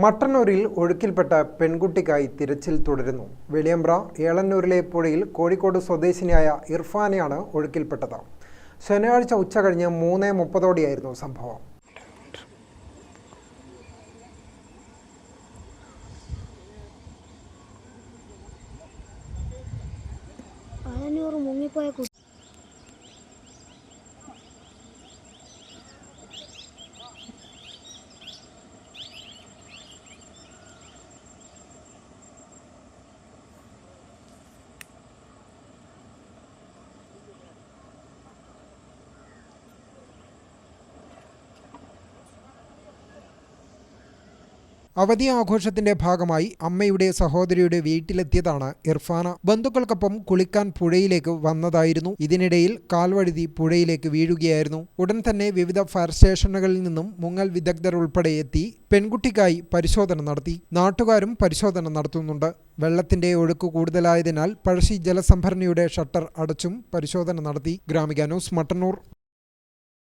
മട്ടന്നൂരിൽ ഒഴുക്കിൽപ്പെട്ട പെൺകുട്ടിക്കായി തിരച്ചിൽ തുടരുന്നു. വെളിയമ്പ്ര ഏളന്നൂരിലെ പുഴയിൽ കോഴിക്കോട് സ്വദേശിനിയായ ഇർഫാനെയാണ് ഒഴുക്കിൽപ്പെട്ടത്. ശനിയാഴ്ച ഉച്ച കഴിഞ്ഞ് മൂന്ന് മുപ്പതോടെയായിരുന്നു സംഭവം. മുങ്ങിപ്പോയ അവധി ആഘോഷത്തിന്റെ ഭാഗമായി അമ്മയുടെ സഹോദരിയുടെ വീട്ടിലെത്തിയതാണ് ഇർഫാന. ബന്ധുക്കൾക്കൊപ്പം കുളിക്കാൻ പുഴയിലേക്ക് വന്നതായിരുന്നു. ഇതിനിടയിൽ കാൽവഴുതി പുഴയിലേക്ക് വീഴുകയായിരുന്നു. ഉടൻ തന്നെ വിവിധ ഫയർ സ്റ്റേഷനുകളിൽ നിന്നും മുങ്ങൽ വിദഗ്ധർ ഉൾപ്പെടെ എത്തി പെൺകുട്ടിക്കായി പരിശോധന നടത്തി. നാട്ടുകാരും പരിശോധന നടത്തുന്നുണ്ട്. വെള്ളത്തിന്റെ ഒഴുക്ക് കൂടുതലായതിനാൽ പഴശ്ശി ജലസംഭരണിയുടെ ഷട്ടർ അടച്ചും പരിശോധന നടത്തി. ഗ്രാമിക ന്യൂസ് മട്ടന്നൂർ.